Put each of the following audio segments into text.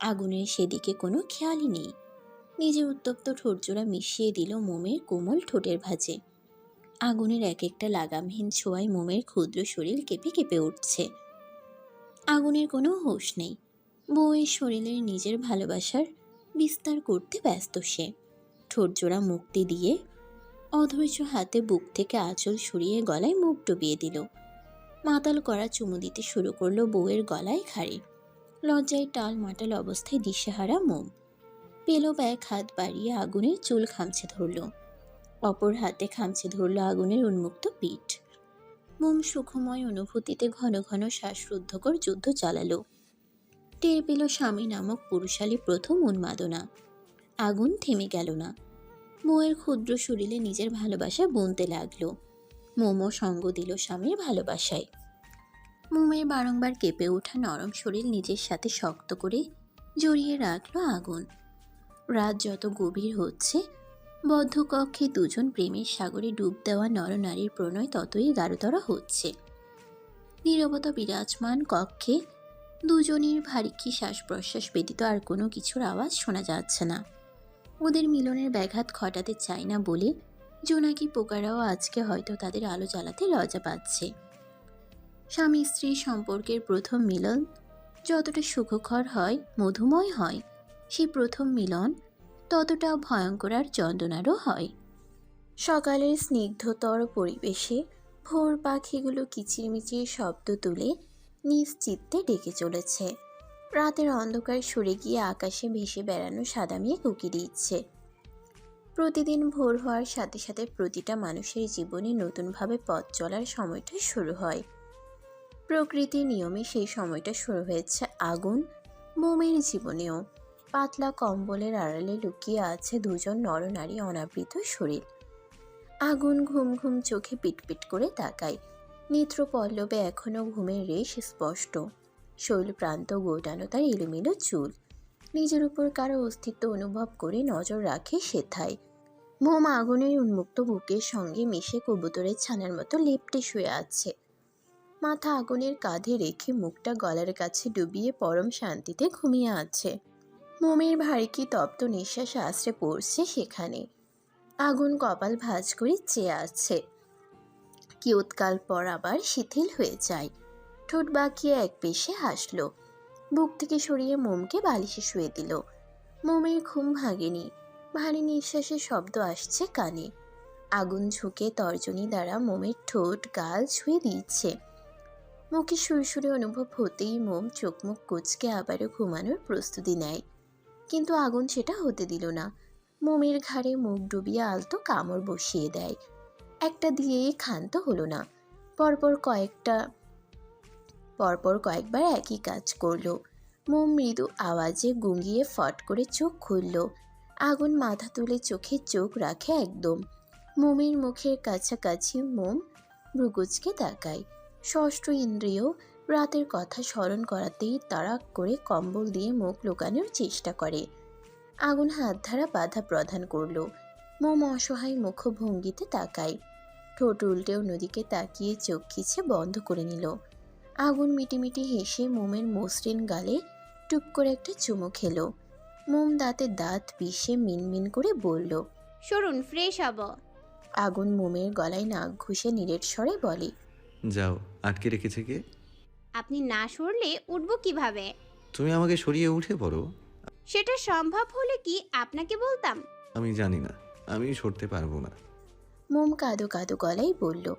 আগুনের সেদিকে কোনো খেয়ালই নেই। নিজে উত্তপ্ত ঠোঁটজোড়া মিশিয়ে দিল মোমের কোমল ঠোঁটের ভাঁজে। আগুনের এক একটা লাগামহীন ছোঁয়ায় মোমের ক্ষুদ্র শরীর কেঁপে কেঁপে উঠছে। আগুনের কোনো হোশ নেই। বউয়ের শরীরের নিজের ভালোবাসার বিস্তার করতে ব্যস্ত সে। ঠোঁটজোড়া মুক্তি দিয়ে অধৈর্য হাতে বুক থেকে আঁচল সরিয়ে গলায় মুখ ডুবিয়ে দিল। মাতাল করা চুমু দিতে শুরু করল বউয়ের গলায় ঘাড়ে। লজ্জায় টাল মাটাল অবস্থায় দিশেহারা মোম। পেল ব্যাগ হাত বাড়িয়ে আগুনের চুল খামছে ধরল। অপর হাতে খামছে ধরল আগুনের উন্মুক্ত পিঠ। মোম সুখময় অনুভূতিতে ঘন ঘন শ্বাসরুদ্ধকর যুদ্ধ চালালো। টের পেল স্বামী নামক পুরুষালী প্রথম উন্মাদনা। আগুন থেমে গেল না। মোয়ের ক্ষুদ্র শরীরে নিজের ভালোবাসা বুনতে লাগল। মোমো সঙ্গ দিল স্বামীর ভালোবাসায়। মোমের বারংবার কেঁপে ওঠা নরম শরীর নিজের সাথে শক্ত করে জড়িয়ে রাখল আগুন। রাত যত গভীর হচ্ছে বদ্ধ কক্ষে দুজন প্রেমের সাগরে ডুব দেওয়া নরনারীর প্রণয় ততই গাঢ়তর হচ্ছে। নীরবতা বিরাজমান কক্ষে দুজনের ভারী কি শ্বাস প্রশ্বাস ব্যতীত আর কোনো কিছুর আওয়াজ শোনা যাচ্ছে না। ওদের মিলনের ব্যাঘাত ঘটাতে চায় না বলে জোনাকি পোকারাও আজকে হয়তো তাদের আলো জ্বালাতে লজ্জা পাচ্ছে। স্বামী স্ত্রী সম্পর্কের প্রথম মিলন যতটা সুখকর হয়, মধুময় হয়। সেই প্রথম মিলন ততটা ভয়ঙ্কর আর যন্ত্রণারও হয়। সকালের স্নিগ্ধতর পরিবেশে ভোর পাখিগুলো কিচিরমিচির শব্দ তুলে নিশ্চিত্তে ডেকে চলেছে। রাতের অন্ধকার সরে গিয়ে আকাশে ভেসে বেড়ানো সাদা মেয়ে উকি দিচ্ছে। প্রতিদিন ভোর হওয়ার সাথে সাথে প্রতিটা মানুষের জীবনে নতুনভাবে পথ চলার সময়টা শুরু হয়। প্রকৃতির নিয়মে সেই সময়টা শুরু হয়েছে আগুন মোমের জীবনেও। পাতলা কম্বলের আড়ালে লুকিয়ে আছে দুজন নরনারী অনাবৃত শরীর। আগুন ঘুম ঘুম চোখে পিটপিট করে তাকায়। নেত্র পল্লবে এখনও ঘুমের রেশ স্পষ্ট। শৈল প্রান্ত গোটানো তার এলোমেলো চুল। নিজের উপর কারও অস্তিত্ব অনুভব করে নজর রাখে সেথায়। মোম আগুনের উন্মুক্ত বুকের সঙ্গে মিশে কবুতরের ছানার মতো লেপটে শুয়ে আছে। মাথা আগুনের কাঁধে রেখে মুখটা গলার কাছে ডুবিয়ে পরম শান্তিতে ঘুমিয়ে আছে। মোমের ভারী কি তপ্ত নিঃশ্বাস আশ্রে পড়ছে সেখানে। আগুন কপাল ভাঁজ করে চেয়ে আছে। কিয়ৎকাল পর আবার শিথিল হয়ে যায়। ঠোঁট বাঁকিয়ে এক পেশে হাসল। বুক থেকে সরিয়ে মোমকে বালিশে শুয়ে দিল। মোমের ঘুম ভাঙেনি। ভারী নিঃশ্বাসের শব্দ আসছে কানে। আগুন ঝুঁকে তর্জনী দ্বারা মোমের ঠোঁট, গাল ছুঁয়ে দিচ্ছে। মুখে সুরসুরে অনুভব হতেই মোম চোখ মুখ কুচকে আবারও ঘুমানোর প্রস্তুতি নেয়। কিন্তু আগুন সেটা হতে দিল না। মোমের ঘাড়ে মুখ ডুবিয়ে আলতো কামড় বসিয়ে দেয়। একটা দিয়েই ক্ষান্ত হলো না। পরপর কয়েকটা, পরপর কয়েকবার একই কাজ করল। মোম মৃদু আওয়াজে গুঙ্গিয়ে ফট করে চোখ খুলল। আগুন মাথা তুলে চোখে চোখ রাখে একদম। মোমের মুখের কাছাকাছি মোম ভ্রুকুচকে তাকায়। ষষ্ঠ ইন্দ্রিয় রাতের কথা স্মরণ করাতেই তাড়া করে কম্বল দিয়ে মুখ লুকানোর চেষ্টা করে। আগুন হাত ধারা বাধা প্রদান করল। মোম অসহায় মুখভঙ্গিতে তাকায়। ঠোঁট উল্টেও নদীকে তাকিয়ে চোখ খিচে বন্ধ করে নিল। আগুন মিটিমিটি হেসে মোমের মসৃণ গালে টুপ করে একটা চুমু খেলো। মোম দাঁতে দাঁত পিষে মিনমিন করে বলল সরুন ফ্রেশ হব আগুন মোমের গলায় নাক ঘুষে নিরেট স্বরে বলে যাও আটকে রেখেছে কে? আপনি না সরলে উঠব কীভাবে? তুমি আমাকে সরিয়ে উঠে পড়ো। সেটা সম্ভব হলে কি আপনাকে বলতাম? আমি জানি না আমি সরতে পারব না। মোম কাদো কাদো গলায় বলল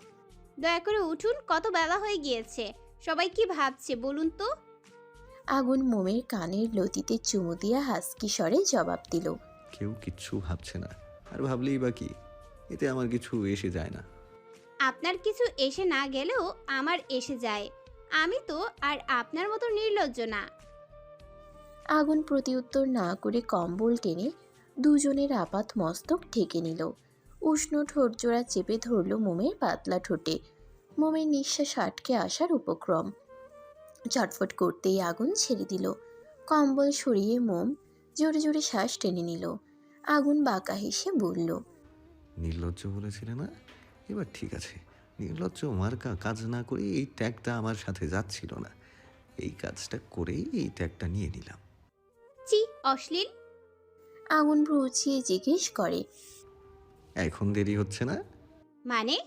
দয়া করে উঠুন কত বেলা হয়ে গিয়েছে। সবাই কি ভাবছে বলুন তো? আগুন মোমের কানের লতিতে চুমু দিয়া হাসকি স্বরে জবাব দিল কেউ কিচ্ছু ভাবছে না আর ভাবলেই বা কি? এতে আমার কিছু এসে যায় না। আপনার কিছু এসে না গেলেও আমার এসে যায়। আমি তো আর আপনার মতো নির্লজ্জ না। আগুন প্রতিউত্তর না করে কম্বল টেনে দুজনের আপাত মস্তক ঢেকে নিল। উষ্ণ ঠোঁট জোড়া চেপে ধরল মোমের পাতলা ঠোঁটে। মোমের নিঃশ্বাস আটকে আসার উপক্রম। চটফট করতেই আগুন ছেড়ে দিল। কম্বল সরিয়ে মোম জোরে জোরে শ্বাস টেনে নিল। আগুন বাঁকা হেসে বলল নির্লজ্জ বলেছিলে না? এবার ঠিক আছে। নির্লজ্জ মার্কা কাজ না করে এই ট্যাগটা আমার সাথে যাচ্ছিল না। এই কাজটা করেই এই ট্যাগটা নিয়ে নিলাম। চি অশ্লীল। আগুন ভ্রুচিয়ে জিজ্ঞেস করে। এখন দেরি হচ্ছে না? মানে?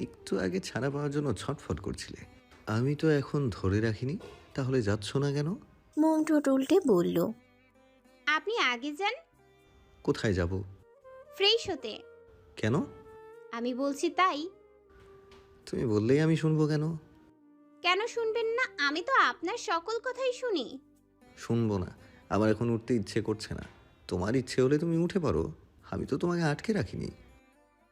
একটু আগে ছাড়া পাওয়ার জন্য ছটফট করছিলে। আমি তো এখন ধরে রাখিনি তাহলে যাচ্ছ না কেন? মোম ঠোঁট উল্টে বলল আপনি আগে যান। কোথায় যাব? ফ্রেশ হতে। কেন? আমি বলছি তাই। তুমি বললেই আমি শুনব কেন? কেন শুনবেন না? আমি তো আপনার সকল কথাই শুনি। শুনব না। আমার এখন উঠতে ইচ্ছে করছে না। তোমার ইচ্ছে হলে তুমি উঠে পড়ো। আমি তো তোমাকে আটকে রাখিনি।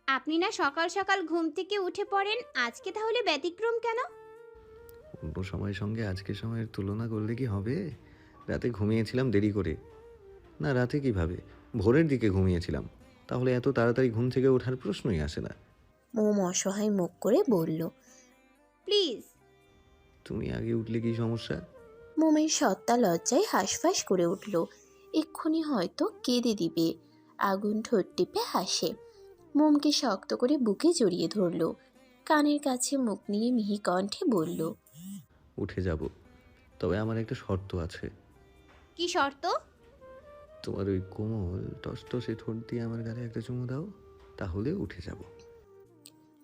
আপনি না সকাল সকাল ঘুম থেকে উঠে পড়েন। আজকে তাহলে ব্যতিক্রম কেন? অন্য সময়ের সঙ্গে আজকের সময়ের তুলনা করলে কি হবে? রাতে ঘুমিয়েছিলাম দেরি করে। না রাতে কীভাবে? ভোরের দিকে ঘুমিয়েছিলাম। তাহলে এত তাড়াতাড়ি ঘুম থেকে ওঠার প্রশ্নই আসে না। মোম অসহায় মুখ করে বলল প্লিজ। তুমি আগে উঠলে কি সমস্যা? মোমের সত্তা লজ্জায় হাঁসফাঁস করে উঠল এক্ষুনি হয়তো কেঁদে দিবে। আগুন ঠোঁট টিপে হাসে। মোমকে শক্ত করে বুকে জড়িয়ে ধরল কানের কাছে মুখ নিয়ে মিহি কণ্ঠে বলল উঠে যাব তবে আমার একটা শর্ত আছে। কি শর্ত? তোমার ওই কোমল টসটসে ঠোঁট দিয়ে আমার গালে একটা চুমু দাও তাহলে উঠে যাব।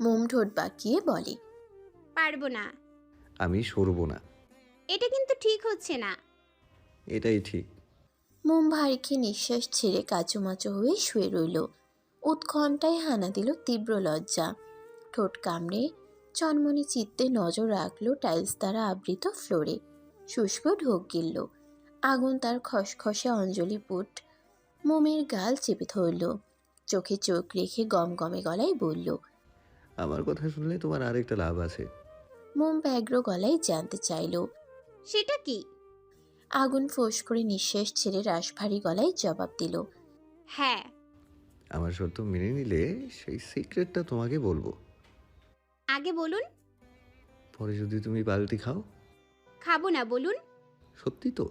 মোম ঠোঁট বাঁকিয়ে বলে পারব না। আমি সরব না। এটা কিন্তু ঠিক হচ্ছে না। এটাই ঠিক। মোম ভারীকে নিঃশ্বাস ছেড়ে কাচুমাচু হয়ে শুয়ে রইল। উৎকণ্ঠায় হানা দিল তীব্র লজ্জা। ঠোঁট কামড়ে চনমনি চিত্তে নজর রাখল টাইলস দ্বারা আবৃত ফ্লোরে। শুষ্ক ঢোক গিলল। আগুন তার খসখসে অঞ্জলি পুট। মোমের গাল চেপে ধরল। চোখে চোখ রেখে গম গমে গলায় বলল আমার কথা শুনলে তোমার আরেকটা লাভ আছে। মোম ব্যগ্র গলায় জানতে চাইল সেটা কি? আগুন ফোঁস করে নিঃশ্বাস ছেড়ে রাশভারী গলায় জবাব দিল হ্যাঁ। আমার শর্ত মেনে নিলে সেই সিক্রেটটা তোমাকে বলব। আগে বলুন। পরে যদি তুমি পাল্টি খাও। খাব না বলুন। সত্যি তো?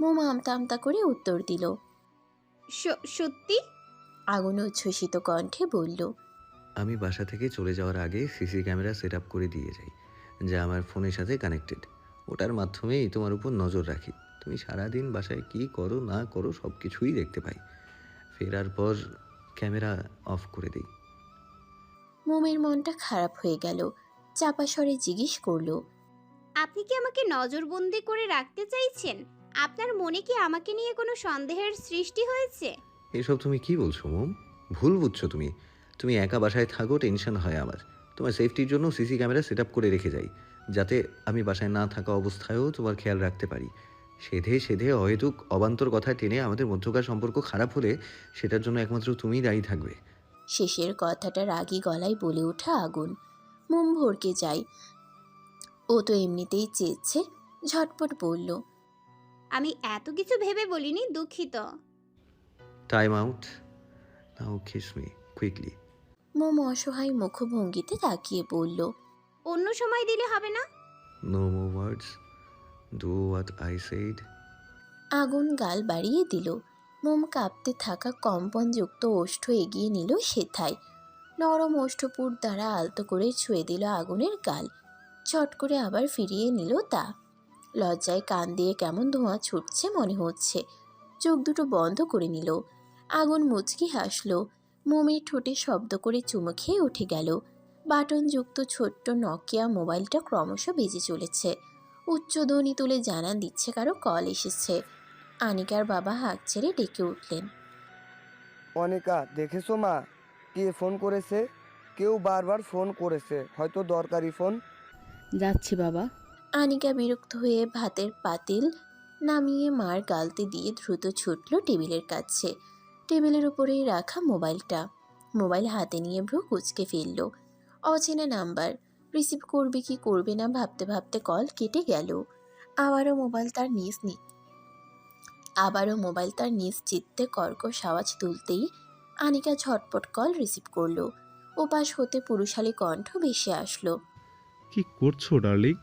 মোম আমতা আমতা করে উত্তর দিল স- সত্যি? আগুন উচ্ছ্বসিত কণ্ঠে বলল আমি বাসা থেকে চলে যাওয়ার আগে সিসি ক্যামেরা সেট আপ করে দিয়ে যাই যা আমার ফোনের সাথে কানেক্টেড। ওটার মাধ্যমেই তোমার উপর নজর রাখি। তুমি সারাদিন বাসায় কি করো না করো সব কিছুই দেখতে পাই। ফেরার পর ক্যামেরা অফ করে দিই। মোমের মনটা খারাপ হয়ে গেল চাপা স্বরে জিজ্ঞেস করল আপনি কি আমাকে নজরবন্দি করে রাখতে চাইছেন? আপনার মনে কি আমাকে নিয়ে কোনো সন্দেহের সৃষ্টি হয়েছে? এসব তুমি কি বলছো মোম? ভুল বুঝছ তুমি। তুমি একা বাসায় থাকো টেনশন হয় আমার। তোমার সেফটির জন্য সিসি ক্যামেরা সেট আপ করে রেখে যাই যাতে আমি বাসায় না থাকা অবস্থায়ও তোমার খেয়াল রাখতে পারি। সেধে সেধে অহেতুক অবান্তর কথা টেনে আমাদের মধ্যকার সম্পর্ক খারাপ হলে সেটার জন্য একমাত্র তুমিই দায়ী থাকবে। শেষের কথাটা রাগী গলায় বলে ওঠা আগুন। মোম ভরকে যায়। ও তো এমনিতেই চেয়েছে ঝটপট বলল আমি এত কিছু ভেবে বলিনি দুঃখিত। Time out now kiss me quickly মোম অসহায় মুখভঙ্গিতে তাকিয়ে বলল অন্য সময় দিলে হবে না? No more words do what I said আগুন গাল বাড়িয়ে দিল। মোম কাঁপতে থাকা কম্পনযুক্ত ওষ্ঠ এগিয়ে নিল সেথায়। নরম ওষ্ঠপুর দ্বারা আলতো করে ছুঁয়ে দিল আগুনের গাল। চট করে আবার ফিরিয়ে নিল তা। লজ্জায় কান দিয়ে কেমন ধোঁয়া ছুটছে মনে হচ্ছে। চোখ দুটো বন্ধ করে নিল। আগুন মুচকি হাসলো। মোমের ঠোঁটে শব্দ করে চুমো খেয়ে উঠে গেল। বাটনযুক্ত ছোট্ট নকিয়া মোবাইলটা ক্রমশ বেজে চলেছে। উচ্চধ্বনি তুলে জানান দিচ্ছে কারও কল এসেছে। আনিকার বাবা হাঁক ছেড়ে ডেকে উঠলেন। অনিকা দেখেছ মা? কে ফোন করেছে? কেউ বারবার ফোন করেছে। হয়তো দরকারি ফোন। যাচ্ছি বাবা। আনিকা বিরক্ত হয়ে ভাতের পাতিল নামিয়ে মার গালতে দিয়ে দ্রুত ছুটল টেবিলের কাছে। টেবিলের উপরেই রাখা মোবাইলটা। মোবাইল হাতে নিয়ে ভ্রু কুচকে ফেলল। অচেনা নাম্বার। রিসিভ করবে কি করবে না ভাবতে ভাবতে কল কেটে গেল। আবারও মোবাইল তার নিজ নি আবারও মোবাইল তার নিজ চিত্তে কর্কশ আওয়াজ তুলতেই আনিকা ঝটপট কল রিসিভ করল। ওপাশ হতে পুরুষালী কণ্ঠ ভেসে আসলো। কি করছ, ডার্লিং?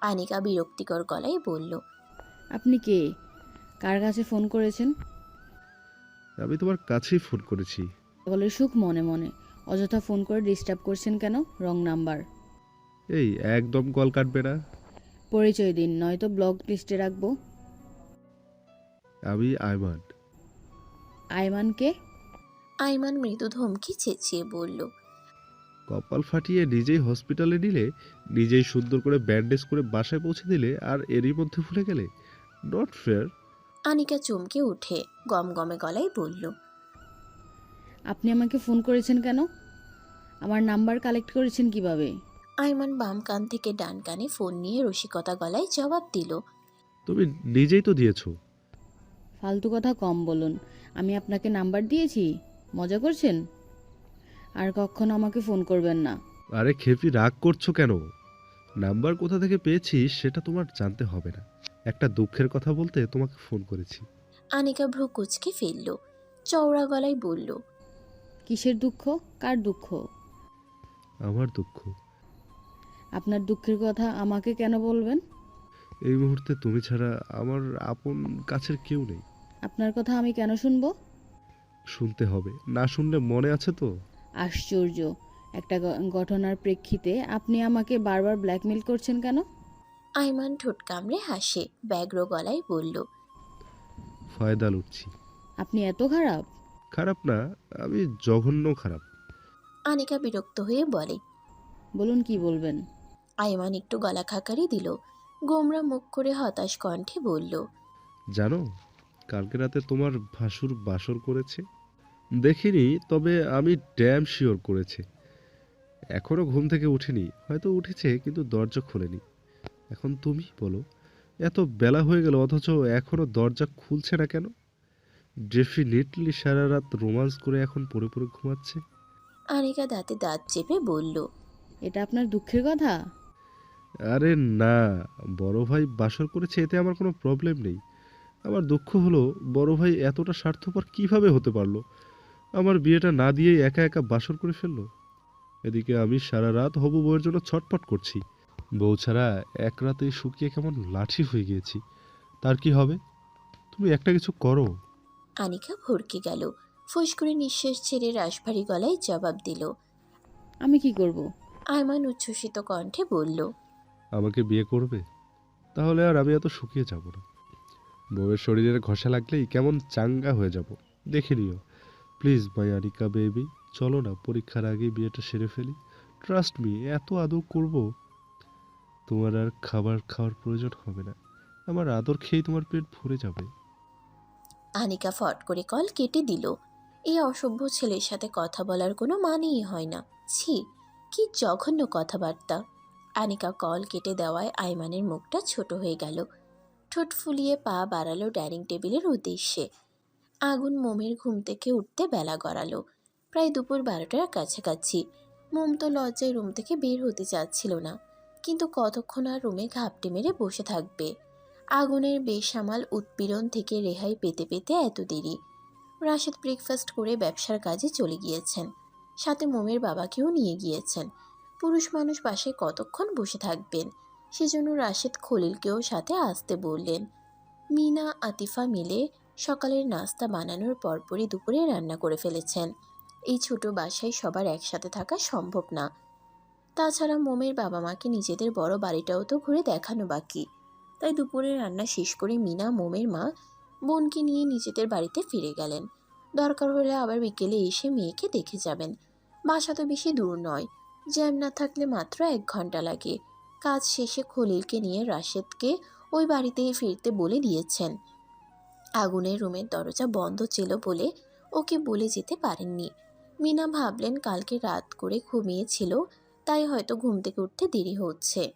আনিকা বিরক্তিকর গলায় বলল আপনি কে? কার কাছে ফোন করেছেন? আমি তোমার কাছেই ফোন করেছি। বলে সুখ মনে মনে। অযথা ফোন করে ডিস্টার্ব করছেন কেন? রং নাম্বার এই একদম কল কাটবে না। পরিচয় দিন নয়তো ব্লক লিস্টে রাখব। আমি আয়মান। আয়মানকে আইমান মৃদু ধমকি চেঁচিয়ে বলল কপাল ফাটিয়ে নিজেই হসপিটালে নিলে নিজেই সুন্দর করে ব্যান্ডেজ করে বাসায় পৌঁছে দিলে আর এরই মধ্যে ভুলে গেলে? নট ফেয়ার আনিকা চমকে উঠে গমগমে গলায় বলল আপনি আমাকে ফোন করেছেন কেন? আমার নাম্বার কালেক্ট করেছেন কীভাবে? আইমান বাম কান থেকে ডান কানে ফোন নিয়ে রসিকতা গলায় জবাব দিল তুমি নিজেই তো দিয়েছ। ফালতু কথা কম বলুন। আমি আপনাকে নাম্বার দিয়েছি? মজা করছেন? আর কখনো আমাকে ফোন করবেন না। আরে খেপি রাগ করছ কেন? নাম্বার কোথা থেকে পেয়েছি সেটা তোমার জানতে হবে না। একটা দুঃখের কথা বলতে তোমাকে ফোন করেছি। আনিকা ভ্রু কুচকে ফেলল চওড়া গলায় বলল কিসের দুঃখ? কার দুঃখ? আমার দুঃখ। আপনার দুঃখের কথা আমাকে কেন বলবেন? এই মুহূর্তে তুমি ছাড়া আমার আপন কাছের কেউ নেই। আপনার কথা আমি কেন শুনব? শুনতে হবে। না শুনলে মনে আছে তো? আশ্চর্য। একটা ঘটনার প্রেক্ষিতে আপনি আমাকে বারবার ব্ল্যাকমেল করছেন কেন? আইমান ঠোঁট কামড়ে হাসে ব্যগ্র গলায় বলল ফায়দা লুটছি আপনি এত খারাপ? খারাপ না আমি জঘন্য খারাপ। আনিকা বিরক্ত হয়ে বলে বলুন কি বলবেন? আইমান একটু গলা খাকারি দিল গোমরা মুখ করে হতাশ কণ্ঠে বলল জানো কালকে রাতে তোমার ভাসুর বাসর করেছে। দেখিনি তবে আমি ড্যাম শিওর করেছে। এখনও ঘুম থেকে উঠিনি হয়তো উঠেছে কিন্তু দরজা খোলেনি। এখন তুমি বলো এত বেলা হয়ে গেল অথচ এখনও দরজা খুলছে না কেন? ডেফিনেটলি সারা রাত রোমান্স করে এখন পড়ে পড়ে ঘুমাচ্ছে। আনিকা দাঁতে দাঁত চেপে বলল এটা আপনার দুঃখের কথা? আরে না বড় ভাই বাসর করেছে এতে আমার কোনো প্রবলেম নেই। আমার দুঃখ হলো বড় ভাই এতটা স্বার্থপর কীভাবে হতে পারল? আমার বিয়েটা না দিয়ে একা একা বাসর করে ফেলল। এদিকে আমি সারা রাত হবু বউয়ের জন্য ছটপট করছি। বউ ছাড়া এক রাতে শুকিয়ে কেমন লাঠি হয়ে গিয়েছি। তার কি হবে? তুমি একটা কিছু করো। আনিকা ভরকে গেল। ফুস করে নিঃশ্বাস ছেড়ে রাশভারী গলায় জবাব দিল। আমি কি করব? আইমান উচ্ছ্বসিত কণ্ঠে বলল আমাকে বিয়ে করবে? তাহলে আর আমি এত শুকিয়ে যাব না। বউয়ের শরীরের ঘষা লাগলেই কেমন চাঙ্গা হয়ে যাব। দেখে নিও। প্লিজ মাই আনিকা বেবি চলো না, পরীক্ষার আগে বিয়েটা সেরে ফেলি। ট্রাস্ট মি এত আদর করব? তোমার আর খাবার খাওয়ার প্রয়োজন হবে না। আমার আদর খেয়ে তোমার পেট ভরে যাবে। আনিকা ফট করে কল কেটে দিল। এই অসভ্য ছেলের সাথে কথা বলার কোনো মানেই হয় না। ছি, কি জঘন্য কথাবার্তা। আনিকা কল কেটে দেওয়ায় আইমানের মুখটা ছোট হয়ে গেল। ঠোঁট ফুলিয়ে পা বাড়ালো ডাইনিং টেবিলের উদ্দেশ্যে। আগুন মোমের ঘুম থেকে উঠতে বেলা গড়ালো। প্রায় দুপুর বারোটার কাছাকাছি। মোম তো লজ্জায় রুম থেকে বের হতে চাচ্ছিল না, কিন্তু কতক্ষণ আর রুমে ঘাপটি মেরে বসে থাকবে? আগুনের বেসামাল উৎপীড়ন থেকে রেহাই পেতে পেতে এত দেরি। রাশেদ ব্রেকফাস্ট করে ব্যবসার কাজে চলে গিয়েছেন। সাথে মোমের বাবাকেও নিয়ে গিয়েছেন। পুরুষ মানুষ বাসায় কতক্ষণ বসে থাকবেন? সেজন্য রাশেদ খলিলকেও সাথে আসতে বললেন। মিনা, আতিফা মিলে সকালের নাস্তা বানানোর পরপরই দুপুরে রান্না করে ফেলেছেন। এই ছোট বাসায় সবার একসাথে থাকা সম্ভব না। তাছাড়া মোমের বাবা মাকে নিজেদের বড় বাড়িটাও তো ঘুরে দেখানো বাকি। তাই দুপুরে রান্না শেষ করে মিনা, মোমের মা, বোনকে নিয়ে নিজেদের বাড়িতে ফিরে গেলেন। দরকার হলে আবার বিকেলে এসে মেয়েকে দেখে যাবেন। বাসা তো বেশি দূর নয়, জ্যাম না থাকলে মাত্র এক ঘণ্টা লাগে। কাজ শেষে খলিলকে নিয়ে রাশেদকে ওই বাড়িতেই ফিরতে বলে দিয়েছেন। আগুনের রুমের দরজা বন্ধ ছিল বলে ওকে বলে যেতে পারেননি। মিনা ভাবলেন কালকে রাত করে ঘুমিয়েছিল, তাই হয়তো ঘুম থেকে উঠতে দেরি হচ্ছে।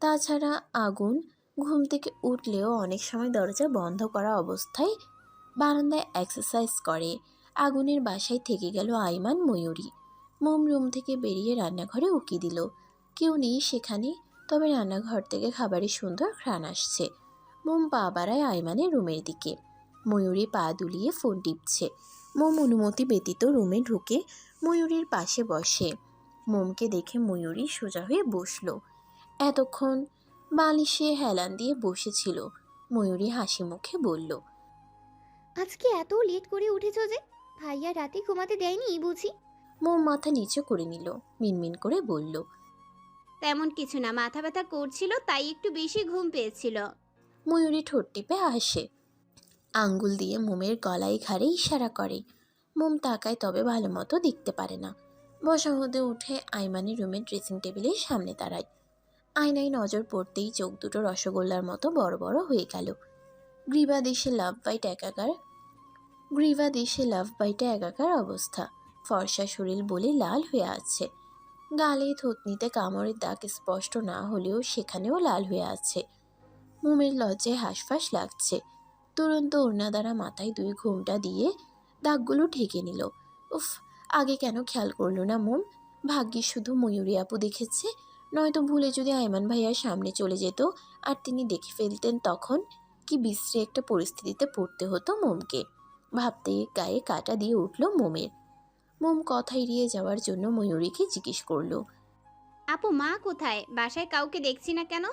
তাছাড়া আগুন, ঘুম থেকে উঠলেও অনেক সময় দরজা বন্ধ করা অবস্থায় বারান্দায় এক্সারসাইজ করে। আগুনের বাসায় থেকে গেল আইমান ময়ূরী। মোম রুম থেকে বেরিয়ে রান্নাঘরে উকি দিল। কেউ নেই সেখানে, তবে রান্নাঘর থেকে খাবারের সুন্দর ঘ্রাণ আসছে। মোম পা বাড়ায় আইমানের রুমের দিকে। ময়ূরী পা দুলিয়ে ফোন টিপছে। মোম অনুমতি ব্যতীত রুমে ঢুকে ময়ূরীর পাশে বসে। মোমকে দেখে ময়ূরী সোজা হয়ে বসল। এতক্ষণ বালিশে হেলান দিয়ে বসেছিল। ময়ূরী হাসি মুখে বলল আজকে এত লেট করে উঠেছ যে ভাইয়া রাতে ঘুমাতে দেয়নি বুঝি? মোম মাথা নিচু করে নিল মিনমিন করে বলল তেমন কিছু না মাথা ব্যথা করছিল তাই একটু বেশি ঘুম পেয়েছিল। ময়ূরী ঠোঁট টিপে হাসে আঙ্গুল দিয়ে মোমের গলায় ঘাড়ে ইশারা করে। মোম তাকায় তবে ভালো মতো দেখতে পারে না। বসা হতে উঠে আইমানের রুমের ড্রেসিং টেবিলের সামনে দাঁড়ায়। আয়নায় নজর পড়তেই চোখ দুটো রসগোল্লার মতো বড় বড় হয়ে গেল। গ্রীবা দেশে লাভ বাইট একাকার গ্রীবা দেশে লাভ বাইটে একাকার অবস্থা। ফর্সা শরীর বলে লাল হয়ে আছে। গালে থুতনিতে কামড়ের দাগ স্পষ্ট না হলেও সেখানেও লাল হয়ে আছে। মোমের লজ্জায় হাঁসফাঁস লাগছে। তুরন্ত ওড়না দ্বারা মাথায় দুই ঘুমটা দিয়ে দাগগুলো ঢেকে নিল। উফ, আগে কেন খেয়াল করল না মোম ভাগ্যিস শুধু ময়ূরী আপু দেখেছে, নয়তো ভুলে যদি আয়মান ভাইয়ার সামনে চলে যেত আর তিনি দেখে ফেলতেন তখন কি বিশ্রী একটা পরিস্থিতিতে পড়তে হতো মোমকে। ভাবতে গায়ে কাটা দিয়ে উঠল মোমের। মোম কথা এড়িয়ে যাওয়ার জন্য ময়ূরীকে জিজ্ঞেস করল, আপু মা কোথায়? বাসায় কাউকে দেখছি না কেন?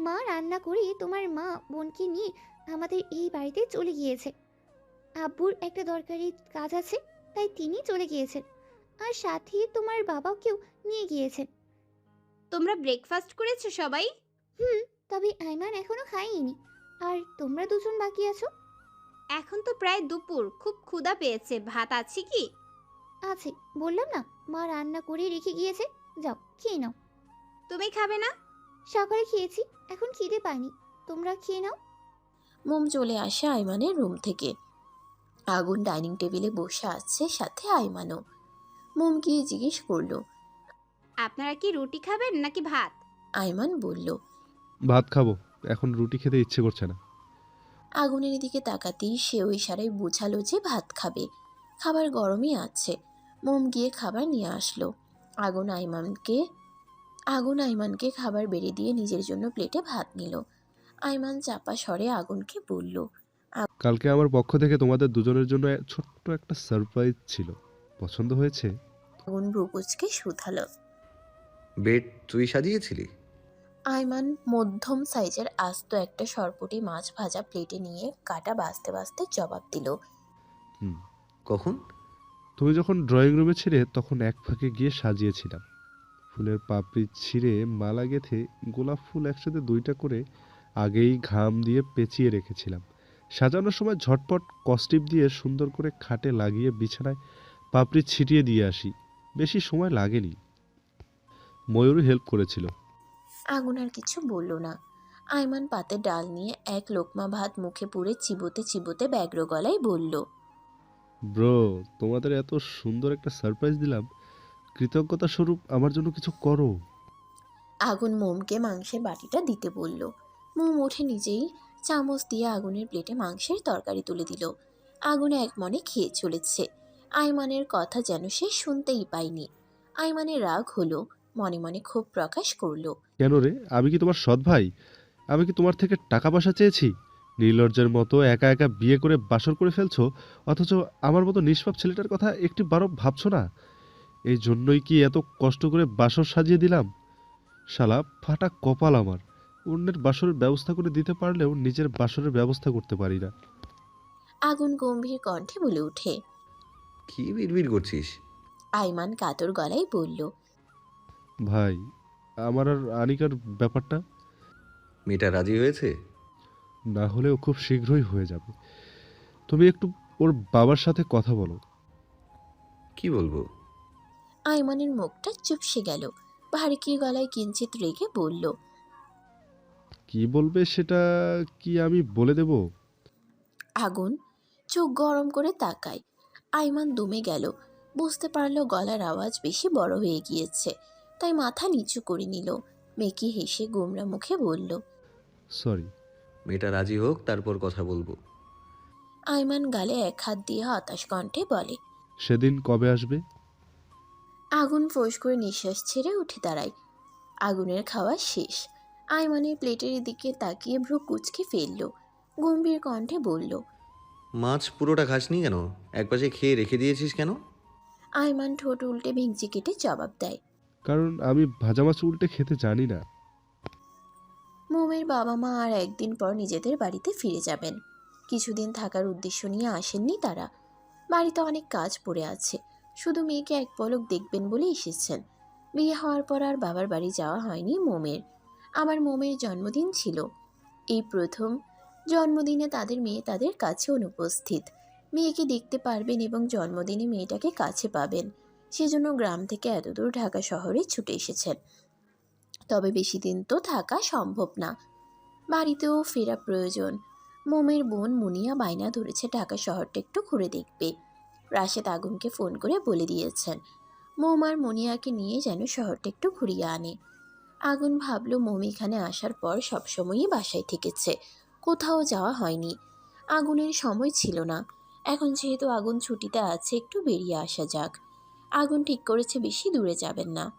মা রান্না করে তোমার মা বোনকে নিয়ে আমাদের এই বাড়িতে চলে গিয়েছে। আব্বুর একটা দরকারি কাজ আছে তাই তিনি চলে গিয়েছেন। আর সাথে তোমার বাবাকেও নিয়ে গিয়েছেন। তোমরা ব্রেকফাস্ট করেছ সবাই? হুম তবে আইমান এখনও খাইনি। আর তোমরা দুজন বাকি আছো? এখন তো প্রায় দুপুর খুব ক্ষুধা পেয়েছে। ভাত আছে কি? আছে বললাম না মা রান্না করে রেখে গিয়েছে। যাও খেয়ে নাও। তুমি খাবে না? সকালে খেয়েছি। এখন খিদে পাইনি তোমরা খেয়ে নাও। মোম চলে আসে আইমানের রুম থেকে। আগুন ডাইনিং টেবিলে বসে আছে সাথে আইমানও। মোম গিয়ে জিজ্ঞেস করল আপনারা কি রুটি খাবেন নাকি ভাত? আইমান বলল ভাত খাব এখন রুটি খেতে ইচ্ছে করছে না। আগুনের দিকে তাকাতেই সেও ইশারায় বুঝালো যে ভাত খাবে। খাবার গরমই আছে। মোম গিয়ে খাবার নিয়ে আসলো। আগুন আইমানকে আগুন আইমানকে খাবার বেড়ে দিয়ে নিজের জন্য প্লেটে ভাত নিল। আইমান চাপা স্বরে আগুনকে বলল কালকে আমার পক্ষ থেকে তোমাদের দুজনের জন্য ছোট্ট একটা সারপ্রাইজ ছিল। পছন্দ হয়েছে? আগুন ভ্রুকুচকে শুধালো। বেড তুই সাজিয়েছিলি? আইমান মধ্যম সাইজের আস্ত একটা সরপুটি মাছ ভাজা প্লেটে নিয়ে কাটা বাঁচতে বাঁচতে জবাব দিল হুম। কখন? তুমি যখন ড্রয়িং রুমে ছিলে তখন এক ফাঁকে গিয়ে সাজিয়েছিলাম। ফুলের পাপড়ি ছিঁড়ে মালা গেথে গোলাপ ফুল একসাথে দুইটা করে আগেই ঘাম দিয়ে পেঁচিয়ে রেখেছিলাম। সাজানোর সময় ঝটপট কস্টিপ দিয়ে সুন্দর করে খাটে লাগিয়ে বিছানায় পাপড়ি ছিটিয়ে দিয়ে আসি। বেশি সময় লাগেনি। ময়ূর হেল্প করেছিল। আগুন আর কিছু বলল না। আইমান পাতে ডাল নিয়ে এক লোকমা ভাত মুখে পুরে চিবোতে চিবোতে ব্যগ্র গলায় বলল ব্রো তোমাদের এত সুন্দর একটা সারপ্রাইজ দিলাম। কৃতজ্ঞতা স্বরূপ আমার জন্য কিছু করো। আগুন মোমকে মাংসের বাটিটা দিতে বলল। মোম উঠে নিজেই চামচ দিয়ে আগুনের প্লেটে মাংসের তরকারি তুলে দিল। আগুন এক মনে খেয়ে চলেছে। আইমানের কথা যেন সে শুনতেই পায়নি। আইমানের রাগ হলো মনে মনে ক্ষোভ প্রকাশ করল। কেন রে? আমি কি তোমার সৎ ভাই? আমি কি তোমার থেকে টাকা পয়সা চেয়েছি? নির্লজ্জের মতো একা একা বিয়ে করে বাসর করে ফেলছো? অথচ আমার মতো নিষ্পাপ ছেলেটার কথা একটি বারো ভাবছ না? এই জন্যই কি এত কষ্ট করে বাসর সাজিয়ে দিলাম? শালা ফাটা কপাল আমার। অন্যের বাসরের ব্যবস্থা করে দিতে পারলেও নিজের বাসরের ব্যবস্থা করতে পারি না। আগুন গম্ভীর কণ্ঠে বলে ওঠে। কি বিড়বিড় করছিস? আইমান কাতর গলায় বলল ভাই আমার আর আনিকার ব্যাপারটা? মেয়েটা রাজি হয়েছে? না হলেও খুব শীঘ্রই হয়ে যাবে। তুমি একটু ওর বাবার সাথে কথা বলো। কি বলব? আইমানের মুখটা চুপসে গেল। ভারী গলায় কিঞ্চিত রেগে বলল কি বলবে সেটা কি আমি বলে দেব? আগুন চোখ গরম করে তাকায়। আইমান দমে গেল। বুঝতে পারল গলার আওয়াজ বেশি বড় হয়ে গিয়েছে তাই মাথা নিচু করে নিল। মেকি হেসে গোমরা মুখে বলল সরি। মেয়েটা রাজি হোক তারপর কথা বলব। আইমান গালে এক হাত দিয়ে হতাশ কণ্ঠে বলে সেদিন কবে আসবে? আগুন ফোঁস করে নিঃশ্বাস ছেড়ে উঠে দাঁড়ায়। আগুনের খাওয়া শেষ। আইমানের প্লেটের দিকে তাকিয়ে ভ্রু কুচকে ফেলল। গম্ভীর কণ্ঠে বলল মাছ পুরোটা খাসনি কেন? একপাশে খেয়ে রেখে দিয়েছিস কেন? আইমান ঠোঁট উল্টে ভেঙচি কেটে জবাব দেয় কারণ আমি ভাজা মাছ উল্টে খেতে জানি না। মোমের বাবা মা আর একদিন পর নিজেদের বাড়িতে ফিরে যাবেন। কিছুদিন থাকার উদ্দেশ্য নিয়ে আসেননি তারা। বাড়িতে অনেক কাজ পড়ে আছে। শুধু মেয়েকে এক পলক দেখবেন বলে এসেছেন। বিয়ে হওয়ার পর আর বাবার বাড়ি যাওয়া হয়নি মোমের। আমার মোমের জন্মদিন ছিল। এই প্রথম জন্মদিনে তাদের মেয়ে তাদের কাছে অনুপস্থিত। মেয়েকে দেখতে পারবেন এবং জন্মদিনে মেয়েটাকে কাছে পাবেন। সেজন্য গ্রাম থেকে এতদূর ঢাকা শহরে ছুটে এসেছেন। তবে বেশি দিন তো থাকা সম্ভব না। বাড়িতেও ফেরা প্রয়োজন। মোমের বোন মুনিয়া বায়না ধরেছে ঢাকা শহরটা একটু ঘুরে দেখবে। রাশেদ আগুনকে ফোন করে বলে দিয়েছেন। মোম আর মুনিয়াকে নিয়ে যেন শহরটা একটু ঘুরিয়ে আনে। আগুন ভাবলো মোম এখানে আসার পর সবসময়ই বাসায় থেকেছে। কোথাও যাওয়া হয়নি। আগুনের সময় ছিল না। এখন যেহেতু আগুন ছুটিতে আছে, একটু বেরিয়ে আসা যাক। আগুন ঠিক করেছে বেশি দূরে যাবেন না।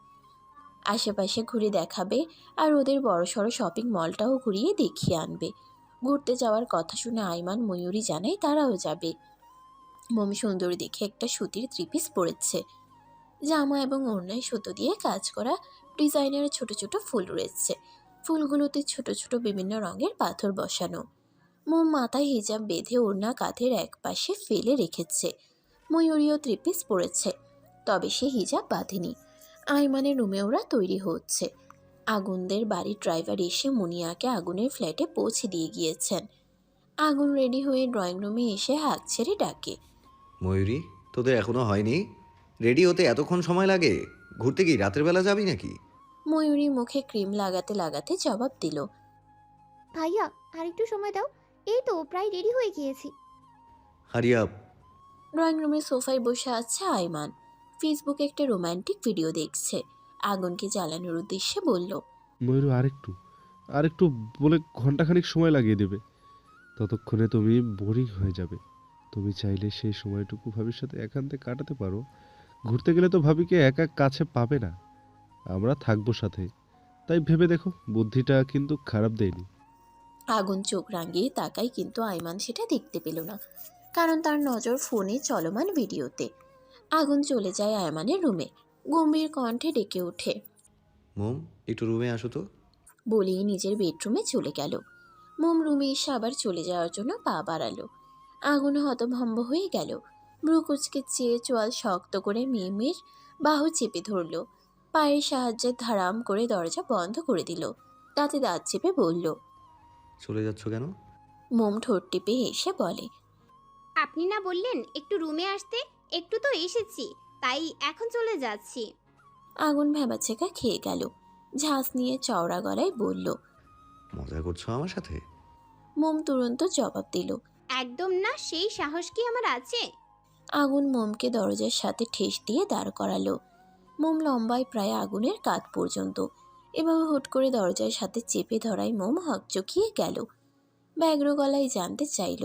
আশেপাশে ঘুরে দেখাবে আর ওদের বড়সড় শপিং মলটাও ঘুরিয়ে দেখিয়ে আনবে। ঘুরতে যাওয়ার কথা শুনে আইমান ময়ূরী জানায় তারাও যাবে। মমি সুন্দরী দেখে একটা সুতির ত্রিপিস পরেছে। জামা এবং ওড়নায় সুতো দিয়ে কাজ করা ডিজাইনের ছোট ছোট ফুল রয়েছে। ফুলগুলোতে ছোট ছোট বিভিন্ন রঙের পাথর বসানো। মোম মাথায় হিজাব বেঁধে ওড়না কাঁধের এক পাশে ফেলে রেখেছে। ময়ূরীও ত্রিপিস পরেছে, তবে সে হিজাব বাঁধেনি। আইমানের রুমে ওরা তৈরি হচ্ছে। আগুনদের বাড়ির ড্রাইভার এসে মুনিয়াকে আগুনের ফ্ল্যাটে পৌঁছে দিয়ে গিয়েছেন। আগুন রেডি হয়ে ড্রয়িং রুমে এসে হাঁক ছেড়ে ডাকে। ময়ূরী তোদের এখনও হয়নি? রেডি হতে এতক্ষণ সময় লাগে? ঘুরতে কি রাতের বেলা যাবি নাকি? ময়ূরী মুখে ক্রিম লাগাতে লাগাতে জবাব দিল। ভাইয়া আর একটু সময় দাও। এই তো প্রায় রেডি হয়ে গিয়েছি। হারিয়া ড্রয়িং রুমের সোফায় বসে আছে আইমান ফেসবুকে একটা রোমান্টিক ভিডিও দেখছে। আগুনকে জ্বালানোর উদ্দেশ্যে বলল ময়ূর আরেকটু। আরেকটু বলে ঘন্টাখানিক সময় লাগিয়ে দেবে। ততক্ষণে তুমি বোরিং হয়ে যাবে। তুমি চাইলে সেই সময়টুকু ভাবির সাথে একান্তে কাটাতে পারো। ঘুরতে গেলে তো ভাবিকে একা কাছে পাবে না। আমরা থাকব সাথে। তাই ভেবে দেখো বুদ্ধিটা কিন্তু খারাপ দেয়নি। আগুন চোখ রাঙিয়ে তাকাই কিন্তু আইমান সেটা দেখতে পেল না কারণ তার নজর ফোনে চলমান ভিডিওতে। আগুন চলে যায় আয়মানের রুমে গম্ভীর কণ্ঠে ডেকে ওঠে। মোম একটু রুমে আসো তো। বলেই নিজের বেডরুমে চলে গেল। মোম রুমে এসে আবার চলে যাওয়ার জন্য পা বাড়ালো। আগুন হতভম্ব হয়ে গেল। ব্রুকুচকে চেয়ে চোয়াল শক্ত করে মেয়েমের বাহু চেপে ধরল। পায়ের সাহায্যে ধারাম করে দরজা বন্ধ করে দিল। তাতে দাঁত চেপে বলল চলে যাচ্ছ কেন? মোম ঠোঁট টিপে এসে বলে আপনি না বললেন একটু রুমে আসতে? একটু তো এসেছি তাই এখন চলে যাচ্ছি। আগুন ভেবাচেকা খেয়ে গেল। ঝাঁস নিয়ে চওড়া গলায় বলল মজা করছ আমার সাথে? মোম তুরন্ত জবাব দিল একদম না সেই সাহস কি আমার আছে? আগুন মোমকে দরজার সাথে ঠেস দিয়ে দাঁড় করালো। মোম লম্বায় প্রায় আগুনের কাত পর্যন্ত। এভাবে হুট করে দরজার সাথে চেপে ধরায় মোম হকচকিয়ে গেল। ব্যগ্র গলায় জানতে চাইল।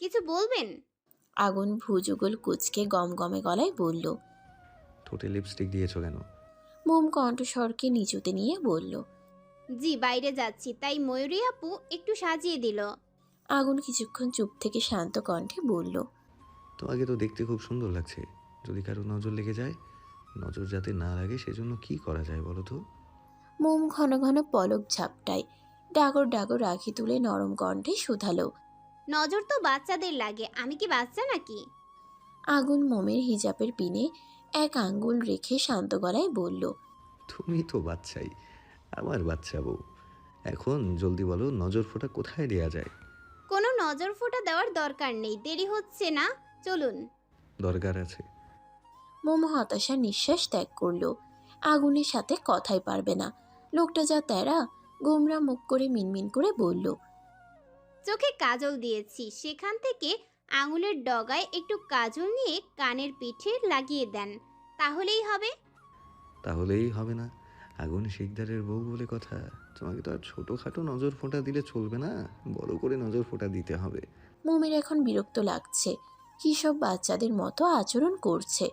কিছু বলবেন? আগুন ভুজুগল কুচকে গমগমে গলায় বলল ঠোঁটে লিপস্টিক দিয়েছ কেন? মোম কণ্ঠস্বরকে নিচুতে নিয়ে বলল জি বাইরে যাচ্ছি তাই ময়ূরী আপু একটু সাজিয়ে দিল। আগুন কিছুক্ষণ চুপ থেকে শান্ত কণ্ঠে বলল তোমাকে তো দেখতে খুব সুন্দর লাগছে। যদি কারও নজর লেগে যায় নজর যাতে না লাগে সেজন্য কি করা যায় বলো তো? মোম ঘন ঘন পলক ঝাপটায় ডাগর ডাগর রাখি তুলে নরম কণ্ঠে শুধালো নজর তো বাচ্চাদের লাগে আমি কি বাচ্চা নাকি? আগুন মোমের হিজাবের পিনে এক আঙ্গুল রেখে শান্ত গলায় বলল তুমি তো বাচ্চাই আমার বাচ্চা বউ। এখন জলদি বলো নজর ফোটা কোথায় দেয়া যায়? কোনো নজর ফোঁটা দেওয়ার দরকার নেই দেরি হচ্ছে না চলুন। দরকার আছে। মোম হতাশা নিঃশ্বাস ত্যাগ করল। আগুনের সাথে কথাই পারবে না। লোকটা যা তেরা গোমরা মুখ করে মিনমিন করে বলল চোখে কাজল দিয়েছি সেখান থেকে আঙুলের ডগায় একটু কাজল নিয়ে কানের পিঠে লাগিয়ে দেন। তাহলেই হবে। তাহলেই হবে না। আগুন শিকদারের বউ বলে কথা। তোমাকে তো আর ছোটোখাটো নজর ফোঁটা দিলে চলবে না। বড় করে নজর ফোঁটা দিতে হবে। মোমের এখন বিরক্ত লাগছে। কী সব বাচ্চাদের মতো আচরণ করছে?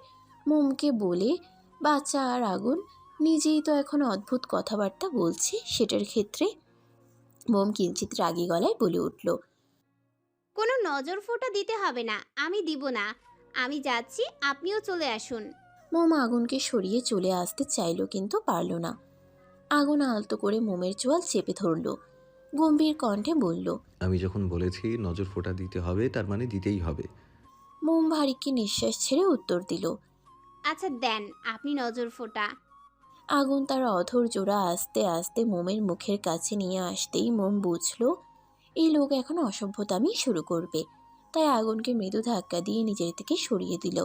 মোমকে বলে বাচ্চা আর আগুন নিজেই তো এখন অদ্ভুত কথাবার্তা বলছে সেটার ক্ষেত্রে। মোম কিঞ্চিত রাগী গলায় বলে উঠল কোনো নজর ফোঁটা দিতে হবে না আমি দিব না। আমি যাচ্ছি আপনিও চলে আসুন। মোম আগুনকে সরিয়ে চলে আসতে চাইল কিন্তু পারল না। আগুন আলতো করে মোমের চোয়াল চেপে ধরল। গম্ভীর কণ্ঠে বলল আমি যখন বলেছি নজর ফোঁটা দিতে হবে তার মানে দিতেই হবে। মোম ভারিকে নিঃশ্বাস ছেড়ে উত্তর দিল আচ্ছা দেন আপনি নজর ফোটা। আগুন তার অধর জোড়া আস্তে আস্তে মোমের মুখের কাছে নিয়ে আসতেই মোম বুঝল এই লোক এখন অসভ্যতামি শুরু করবে। তাই আগুনকে মৃদু ধাক্কা দিয়ে নিজের থেকে সরিয়ে দিল।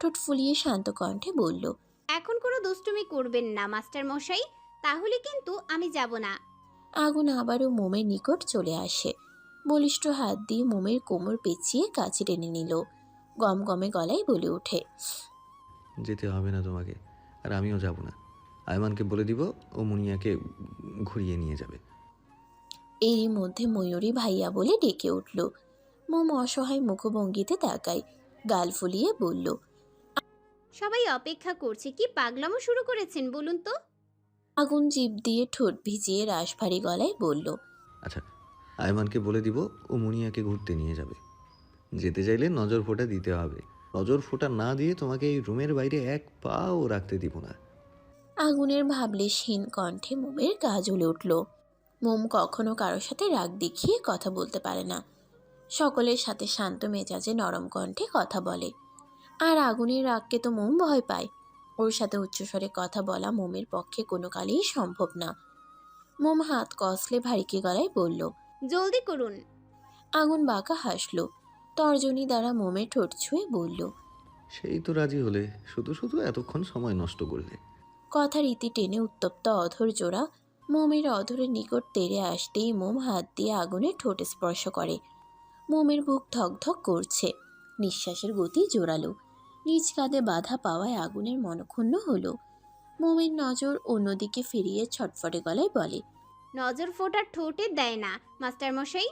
ঠোঁট ফুলিয়ে শান্ত কণ্ঠে বলল এখন কোনো দুষ্টুমি করবেন না মাস্টার মশাই তাহলে কিন্তু আমি যাব না। আগুন আবারও মোমের নিকট চলে আসে। বলিষ্ঠ হাত দিয়ে মোমের কোমর পেঁচিয়ে কাছে টেনে নিল। গমগমে গলায় বলে ওঠে যেতে হবে না তোমাকে আর আমিও যাব না। আয়মানকে বলে দিব ও মুনিয়াকে ঘুরিয়ে নিয়ে যাবে। এরই মধ্যে ময়ূরী ভাইয়া বলে ডেকে উঠল। মোম অসহায় মুখভঙ্গিতে তাকায় গাল ফুলিয়ে বলল সবাই অপেক্ষা করছে কি পাগলামো শুরু করেছেন বলুন তো। আগুন জিভ দিয়ে ঠোঁট ভিজিয়ে রাশভারী গলায় বলল আচ্ছা আয়মানকে বলে দিব ও মুনিয়াকে ঘুরতে নিয়ে যাবে। যেতে চাইলে নজর ফোঁটা দিতে হবে। নজর ফোঁটা না দিয়ে তোমাকে এই রুমের বাইরে এক পাও রাখতে দিব না। আগুনের ভাবলেশহীন কণ্ঠে মোমের গা জ্বলে উঠল। মোম কখনো কারোর সাথে রাগ দেখিয়ে কথা বলতে পারে না। সকলের সাথে শান্ত মেজাজে নরম কণ্ঠে কথা বলে। আর আগুনের রাগকে তো মোম ভয় পায়। ওর সাথে উচ্চস্বরে কথা বলা মোমের পক্ষে কোনো কালেই সম্ভব না। মোম হাত কসলে ভারিকে গলায় বলল জলদি করুন। আগুন বাঁকা হাসল। তর্জনী দ্বারা মোমের ঠোঁট ছুঁয়ে বলল সেই তো রাজি হলে শুধু শুধু এতক্ষণ সময় নষ্ট করলে। কথা রীতি টেনে উত্তপ্ত অধর জোড়া মোমের অধরের নিকট তেড়ে আসতেই মোম হাত দিয়ে আগুনের ঠোঁট স্পর্শ করে। মোমের বুক ধকধক করছে নিঃশ্বাসের গতি জোরালো। নিজ কাঁধে বাধা পাওয়ায় আগুনের মনক্ষুণ্ণ হলো। মোমের নজর অন্যদিকে ফিরিয়ে ছটফটে গলায় বলে নজর ফোটার ঠোঁটে দেয় না মাস্টার মশাই।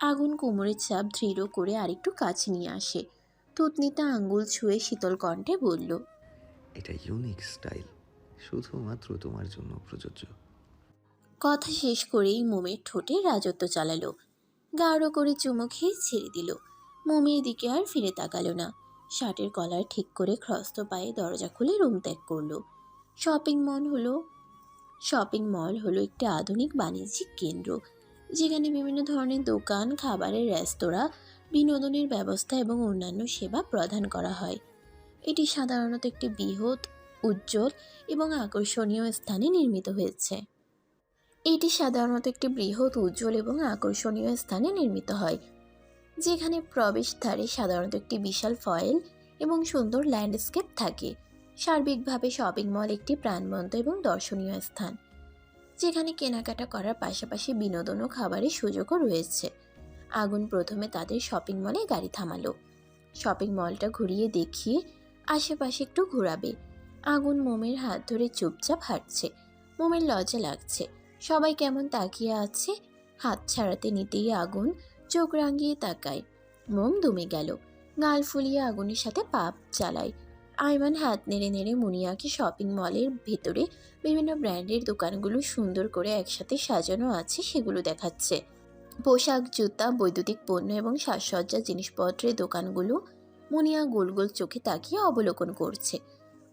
আগুন কোমরের চাপ দৃঢ় করে আরেকটু কাছে নিয়ে আসে। তুতনিতা আঙ্গুল ছুঁয়ে শীতল কণ্ঠে বলল এটা ইউনিক স্টাইল শুধুমাত্র তোমার জন্য প্রযোজ্য। কথা শেষ করেই মোমের ঠোঁটে রাজত্ব চালালো। গাঢ় করে চুমু খেয়ে ছেড়ে দিল। মোমের দিকে আর ফিরে তাকালো না। শার্টের কলার ঠিক করে খ্রস্ত পায়ে দরজা খুলে রুম ত্যাগ করল। শপিং মল হলো, শপিং মল হলো একটি আধুনিক বাণিজ্যিক কেন্দ্র, যেখানে বিভিন্ন ধরনের দোকান, খাবারের রেস্তোরাঁ, বিনোদনের ব্যবস্থা এবং অন্যান্য সেবা প্রদান করা হয়। এটি সাধারণত একটি বৃহৎ, উজ্জ্বল এবং আকর্ষণীয় স্থানে নির্মিত হয়েছে। এটি সাধারণত একটি বৃহৎ, উজ্জ্বল এবং আকর্ষণীয় স্থানে নির্মিত হয়। যেখানে প্রবেশদ্বারে সাধারণত একটি বিশাল ফয়েল এবং সুন্দর ল্যান্ডস্কেপ থাকে। সার্বিকভাবে শপিং মল একটি প্রাণবন্ত এবং দর্শনীয় স্থান, যেখানে কেনাকাটা করার পাশাপাশি বিনোদন ও খাবারের সুযোগও রয়েছে। আগুন প্রথমে তাদের শপিং মলে গাড়ি থামালো। শপিং মলটা ঘুরিয়ে দেখিয়ে আশেপাশে একটু ঘোরাবে। আগুন মোমের হাত ধরে চুপচাপ হাঁটছে। মোমের লজ্জা লাগছে। সবাই কেমন তাকিয়ে আছে? হাত ছাড়াতে নিতেই আগুন চোখ রাঙিয়ে তাকায়। মোম দমে গেল। গাল ফুলিয়ে আগুনের সাথে পাপ চালায়। আইমান হাত নেড়ে নেড়ে মুনিয়াকে শপিং মলের ভেতরে বিভিন্ন ব্র্যান্ডের দোকানগুলো সুন্দর করে একসাথে সাজানো আছে, সেগুলো দেখাচ্ছে। পোশাক, জুতা, বৈদ্যুতিক পণ্য এবং সাজসজ্জার জিনিসপত্রের দোকানগুলো মুনিয়া গোল গোল চোখে তাকিয়ে অবলোকন করছে।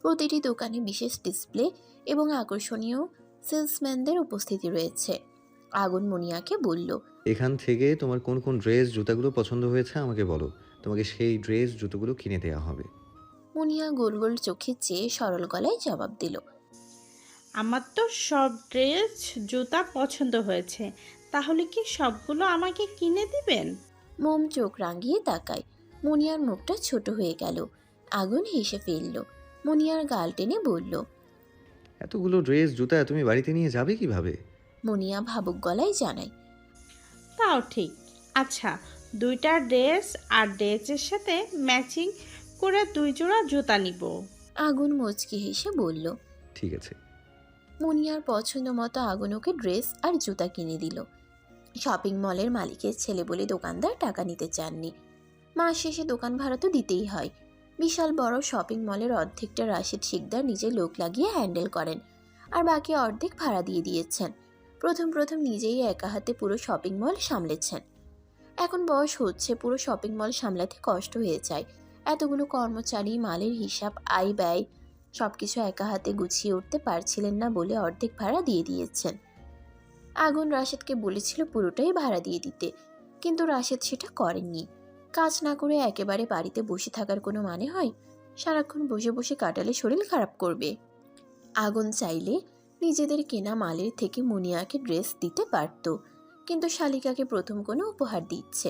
প্রতিটি দোকানে বিশেষ ডিসপ্লে এবং আকর্ষণীয় সেলসম্যানদের উপস্থিতি রয়েছে। আগুন মুনিয়াকে বলল এখান থেকে তোমার কোন কোন ড্রেস জুতাগুলো পছন্দ হয়েছে আমাকে বলো। তোমাকে সেই ড্রেস জুতোগুলো কিনে দেওয়া হবে। মুনিয়া গোল গোল চোখে চেয়ে সরল গলায় জবাব দিল আমার তো সব ড্রেস জুতা পছন্দ হয়েছে। তাহলে কি সবগুলো আমাকে কিনে দিবেন? মোম চোখ রাঙিয়ে তাকায়। মুনিয়ার মুখটা ছোট হয়ে গেল। আগুন হেসে ফেলল। মুনিয়ার গাল টেনে বলল এতগুলো ড্রেস জুতা তুমি বাড়িতে নিয়ে যাবে কীভাবে? মুনিয়া ভাবুক গলায় জানায়। তাও ঠিক। আচ্ছা দুইটা ড্রেস আর ড্রেসের সাথে ম্যাচিং করে দুই জোড়া জুতা নিব। আগুন মুচকি হেসে বলল ঠিক আছে। মুনিয়ার পছন্দ মতো আগুন ওকে ড্রেস আর জুতা কিনে দিল। শপিং মলের মালিকের ছেলে বলে দোকানদার টাকা নিতে চাননি। মাস শেষে দোকান ভাড়া তো দিতেই হয়। বিশাল বড় শপিং মলের অর্ধেকটা রাশিদ শিকদার নিজে লোক লাগিয়ে হ্যান্ডেল করেন আর বাকি অর্ধেক ভাড়া দিয়ে দিয়েছেন। প্রথম প্রথম নিজেই একা হাতে পুরো শপিং মল সামলেছেন। এখন বয়স হচ্ছে, পুরো শপিং মল সামলাতে কষ্ট হয়ে যায়। এতগুলো কর্মচারী, মালের হিসাব, আয় ব্যয় সব কিছু একা হাতে গুছিয়ে উঠতে পারছিলেন না বলে অর্ধেক ভাড়া দিয়ে দিয়েছেন। আগুন রাশেদকে বলেছিল পুরোটাই ভাড়া দিয়ে দিতে, কিন্তু রাশেদ সেটা করেননি। কাজ না করে একেবারে বাড়িতে বসে থাকার কোনো মানে হয়? সারাক্ষণ বসে বসে কাটালে শরীর খারাপ করবে। আগুন চাইলে নিজেদের কেনা মালের থেকে মুনিয়াকে ড্রেস দিতে পারত। কিন্তু শালিকাকে প্রথম কোনো উপহার দিচ্ছে।